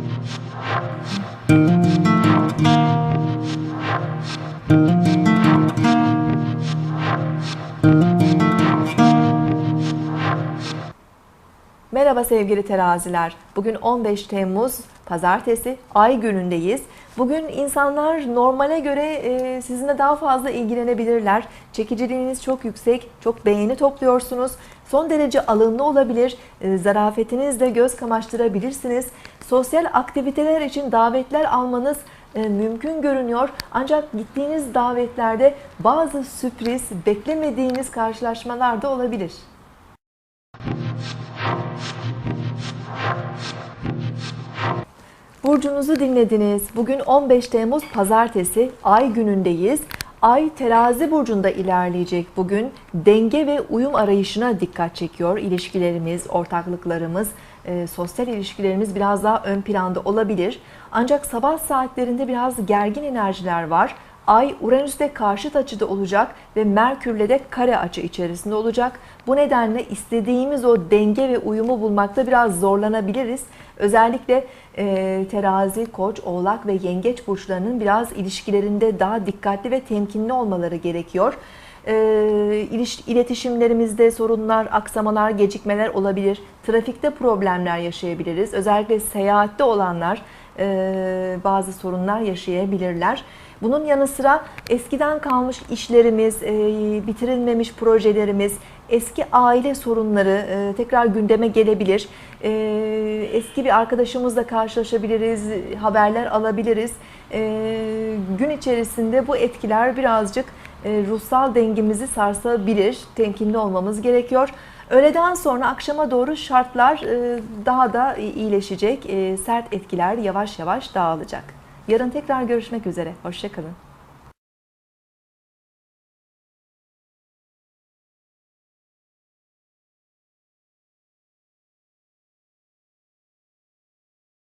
Thank you. Merhaba sevgili teraziler. Bugün 15 Temmuz Pazartesi, ay günündeyiz. Bugün insanlar normale göre e, sizinle daha fazla ilgilenebilirler. Çekiciliğiniz çok yüksek, çok beğeni topluyorsunuz. Son derece alımlı olabilir, e, zarafetinizle göz kamaştırabilirsiniz. Sosyal aktiviteler için davetler almanız e, mümkün görünüyor. Ancak gittiğiniz davetlerde bazı sürpriz, beklemediğiniz karşılaşmalar da olabilir. Burcunuzu dinlediniz. Bugün 15 Temmuz Pazartesi, ay günündeyiz. Ay terazi burcunda ilerleyecek bugün. Denge ve uyum arayışına dikkat çekiyor. İlişkilerimiz, ortaklıklarımız, e, sosyal ilişkilerimiz biraz daha ön planda olabilir. Ancak sabah saatlerinde biraz gergin enerjiler var. Ay Uranüs'te karşıt açıda olacak ve Merkür'le de kare açı içerisinde olacak. Bu nedenle istediğimiz o denge ve uyumu bulmakta biraz zorlanabiliriz. Özellikle e, terazi, koç, oğlak ve yengeç burçlarının biraz ilişkilerinde daha dikkatli ve temkinli olmaları gerekiyor. E, iletişimlerimizde sorunlar, aksamalar, gecikmeler olabilir. Trafikte problemler yaşayabiliriz. Özellikle seyahatte olanlar bazı sorunlar yaşayabilirler. Bunun yanı sıra eskiden kalmış işlerimiz, e, bitirilmemiş projelerimiz, eski aile sorunları e, tekrar gündeme gelebilir. E, eski bir arkadaşımızla karşılaşabiliriz, haberler alabiliriz. Gün içerisinde bu etkiler birazcık ruhsal dengemizi sarsabilir. Temkinli olmamız gerekiyor. Öğleden sonra akşama doğru şartlar daha da iyileşecek. Sert etkiler yavaş yavaş dağılacak. Yarın tekrar görüşmek üzere. Hoşçakalın.